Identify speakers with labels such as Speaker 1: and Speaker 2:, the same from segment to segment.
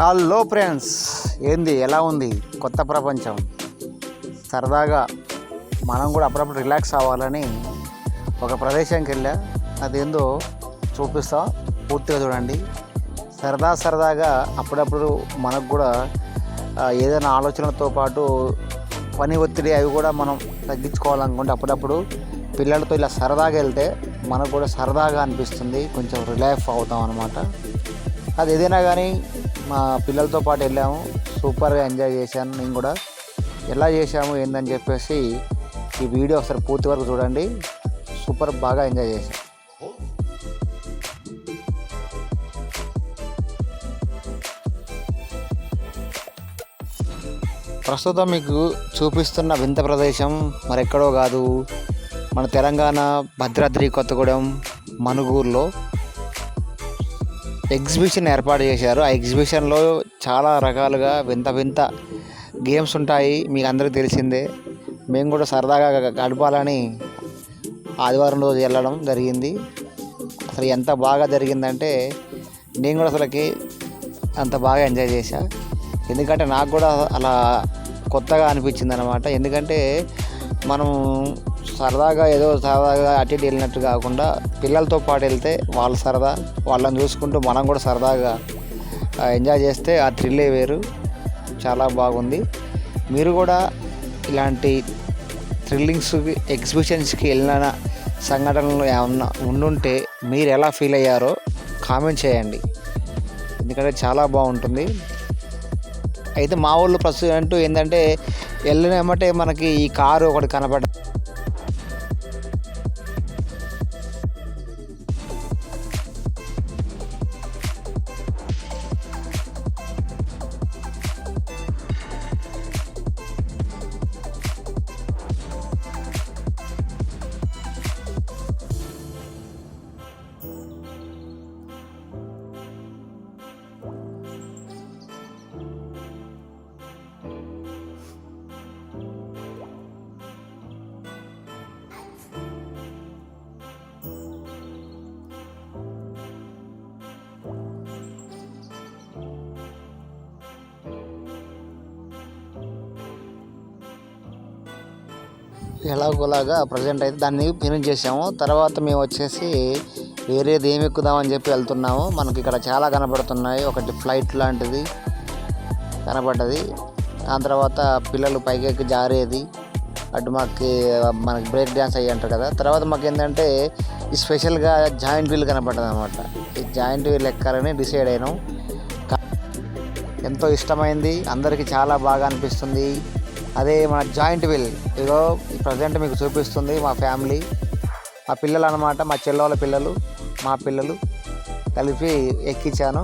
Speaker 1: Hello friends ఏంది? ఎలా ఉంది? కొత్త ప్రపంచం. సరదాగా మనం కూడా అప్పుడప్పుడు రిలాక్స్ అవ్వాలని ఒక ప్రదేశానికి వెళ్ళా. అదేందో చూపిస్తా. పూర్తిగా చూడండి. సరదా సరదాగా అప్పుడప్పుడు మనకు కూడా ఏదైనా ఆలోచనలతో పాటు పని ఒత్తిడి అవి కూడా మనం తగ్గించుకోవాలనుకుంటే అప్పుడప్పుడు పిల్లలతో ఇలా సరదాగా వెళ్తే మనకు కూడా సరదాగా అనిపిస్తుంది. కొంచెం రిలాక్స్ అవుతాం అనమాట అది ఏదైనా కానీ మా పిల్లలతో పాటు వెళ్ళాము. సూపర్గా ఎంజాయ్ చేశాను. నేను కూడా ఎలా చేశాము ఏందని చెప్పేసి ఈ వీడియో ఒకసారి పూర్తి వరకు చూడండి. సూపర్ బాగా ఎంజాయ్ చేశాను ప్రస్తుతం మీకు చూపిస్తున్న వింత ప్రదేశం మరెక్కడో కాదు మన తెలంగాణ భద్రాద్రి కొత్తగూడెం మనుగూరులో ఎగ్జిబిషన్ ఏర్పాటు చేశారు. ఆ ఎగ్జిబిషన్లో చాలా రకాలుగా వింత వింత గేమ్స్ ఉంటాయి. మీకు అందరికీ తెలిసిందే. మేము కూడా సరదాగా గడపాలని ఆదివారం రోజు వెళ్ళడం జరిగింది. అసలు ఎంత బాగా జరిగిందంటే నేను కూడా అసలుకి అంత బాగా ఎంజాయ్ చేశా. ఎందుకంటే నాకు కూడా అలా కొత్తగా అనిపించింది అనమాట ఎందుకంటే మనం సరదాగా ఏదో సరదాగా అటు ఇటు వెళ్ళినట్టు కాకుండా పిల్లలతో పాటు వెళ్తే వాళ్ళ సరదా వాళ్ళని చూసుకుంటూ మనం కూడా సరదాగా ఎంజాయ్ చేస్తే ఆ థ్రిల్లే వేరు. చాలా బాగుంది. మీరు కూడా ఇలాంటి థ్రిల్లింగ్స్ ఎగ్జిబిషన్స్కి వెళ్ళిన సంఘటనలు ఏమన్నా ఉండుంటే మీరు ఎలా ఫీల్ అయ్యారో కామెంట్ చేయండి. ఎందుకంటే చాలా బాగుంటుంది. అయితే మా ఊళ్ళో ప్రస్తుతం అంటూ ఏంటంటే వెళ్ళినామంటే మనకి ఈ కారు ఒకటి కనపడ ఎలాగోలాగా ప్రజెంట్ అయితే దాన్ని ఫినిష్ చేసాము తర్వాత మేము వచ్చేసి వేరేది ఏమి ఎక్కుదామని చెప్పి వెళ్తున్నాము. మనకి ఇక్కడ చాలా కనబడుతున్నాయి. ఒకటి ఫ్లైట్ లాంటిది కనపడ్డది దాని తర్వాత పిల్లలు పైకెక్కి జారేది. అటు మాకు మనకి బ్రేక్ డ్యాన్స్ అయ్యి అంటారు కదా. తర్వాత మాకు ఏంటంటే ఈ స్పెషల్గా జాయింట్ వీల్ కనపడ్డది అనమాట ఈ జాయింట్ వీల్ ఎక్కాలని డిసైడ్ అయినాం. ఎంతో ఇష్టమైంది. అందరికీ చాలా బాగా అనిపిస్తుంది. అదే మన జాయింట్ వీల్ ఇదో ప్రజెంట్ మీకు చూపిస్తుంది మా ఫ్యామిలీ. మా పిల్లలు అనమాట మా చెల్లెళ్ళ పిల్లలు మా పిల్లలు. కలిపి ఎక్కించాను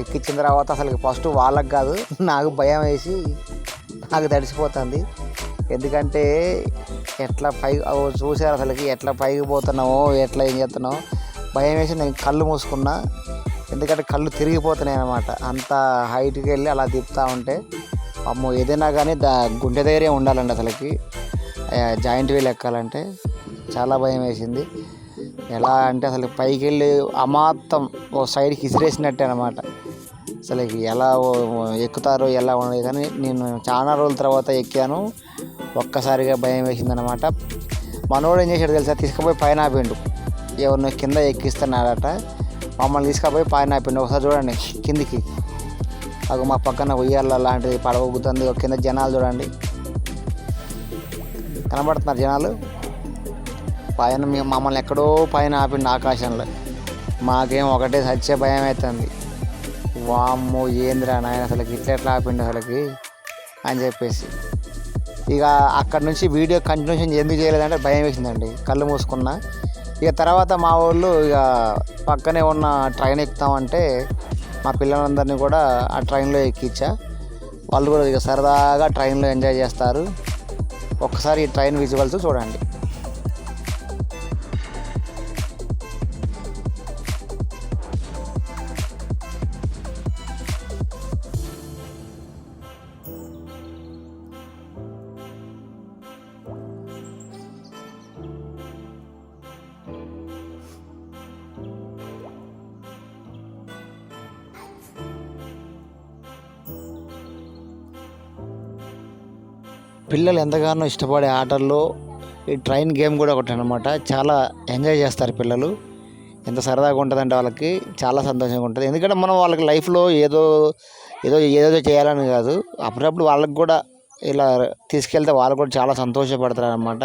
Speaker 1: ఎక్కించిన తర్వాత అసలు ఫస్ట్ వాళ్ళకి కాదు నాకు భయం వేసి నాకు తడిసిపోతుంది. ఎందుకంటే ఎట్లా పై చూసారు అసలుకి ఎట్లా పైకి పోతున్నామో ఎట్లా ఏం చేస్తున్నామో భయం వేసి నేను కళ్ళు మూసుకున్నా. ఎందుకంటే కళ్ళు తిరిగిపోతున్నాయి అనమాట అంత హైట్కి వెళ్ళి అలా తిప్పుతూ ఉంటే. అమ్మో ఏదైనా కానీ దా గుండె దగ్గరే ఉండాలండి అసలుకి. జాయింట్ వీల్ ఎక్కాలంటే చాలా భయం వేసింది. ఎలా అంటే అసలు పైకి వెళ్ళి అమాత్తం ఓ సైడ్కి ఇసిరేసినట్టే అనమాట అసలు ఎలా ఎక్కుతారో ఎలా ఉండదు కానీ నేను చాలా రోజుల తర్వాత ఎక్కాను. ఒక్కసారిగా భయం వేసింది అనమాట మనోడు ఏం చేశాడు తెలుసా? తీసుకుపోయి పైన ఆపిండు. ఎవరిని కింద ఎక్కిస్తున్నాడట. మమ్మల్ని తీసుకుపోయి పైన ఆపిండు. ఒకసారి చూడండి కిందికి. అగో మా పక్కన ఉయ్యాల లాంటిది పడవగుతుంది ఒక కింద జనాలు చూడండి. కనబడుతున్నారు జనాలు? పైన మమ్మల్ని ఎక్కడో పైన ఆపిండు ఆకాశంలో. మాకేం ఒకటే సచ్చే భయం అవుతుంది వామ్మో ఏందిరా నాయన అసలుకి ఇట్లా ఎట్లా ఆపిండు అసలుకి? అని చెప్పేసి. ఇక అక్కడ నుంచి వీడియో కంటిన్యూషన్ ఎందుకు చేయలేదంటే భయం వేసిందండి. కళ్ళు మూసుకున్నా. ఇక తర్వాత మా వాళ్ళు ఇక పక్కనే ఉన్న ట్రైన్ ఎక్కుతామంటే మా పిల్లలందరినీ కూడా ఆ ట్రైన్లో ఎక్కించా. వాళ్ళు కూడా ఇక సరదాగా ట్రైన్లో ఎంజాయ్ చేస్తారు. ఒక్కసారి ఈ ట్రైన్ విజువల్స్ చూడండి. పిల్లలు ఎంతగానో ఇష్టపడే ఆటల్లో ఈ ట్రైన్ గేమ్ కూడా ఒకటి అనమాట చాలా ఎంజాయ్ చేస్తారు పిల్లలు. ఎంత సరదాగా ఉంటుందంటే వాళ్ళకి చాలా సంతోషంగా ఉంటుంది. ఎందుకంటే మనం వాళ్ళకి లైఫ్లో ఏదో ఏదో ఏదో చేయాలని కాదు. అప్పుడప్పుడు వాళ్ళకి కూడా ఇలా తీసుకెళ్తే వాళ్ళు కూడా చాలా సంతోషపడతారు అనమాట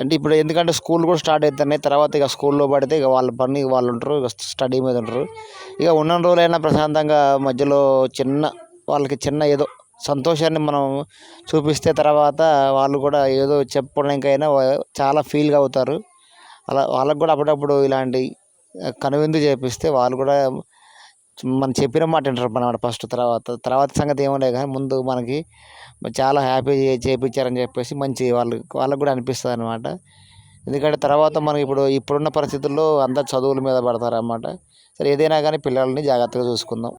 Speaker 1: అంటే ఇప్పుడు ఎందుకంటే స్కూల్ కూడా స్టార్ట్ అవుతున్నాయి తర్వాత ఇక స్కూల్లో పడితే ఇక వాళ్ళ పని వాళ్ళు ఉంటారు. ఇక స్టడీ మీద ఉంటారు. ఇక ఉన్న రోజులైనా ప్రశాంతంగా మధ్యలో చిన్న వాళ్ళకి చిన్న ఏదో సంతోషాన్ని మనం చూపిస్తే తర్వాత వాళ్ళు కూడా ఏదో చెప్పుకోవడానికైనా చాలా ఫీల్గా అవుతారు. అలా వాళ్ళకు కూడా అప్పుడప్పుడు ఇలాంటి కనువిందు చేపిస్తే వాళ్ళు కూడా మనం చెప్పిన మాట వింటారు అన్నమాట ఫస్ట్ తర్వాత. తర్వాత సంగతి ఏమలే కానీ ముందు మనకి చాలా హ్యాపీ చేయించారని చెప్పేసి మంచి వాళ్ళు వాళ్ళకు కూడా అనిపిస్తుంది అనమాట ఎందుకంటే తర్వాత మనకి ఇప్పుడు ఇప్పుడున్న పరిస్థితుల్లో అందరు చదువుల మీద పడతారు అన్నమాట సరే ఏదైనా కానీ పిల్లల్ని జాగ్రత్తగా చూసుకుందాం.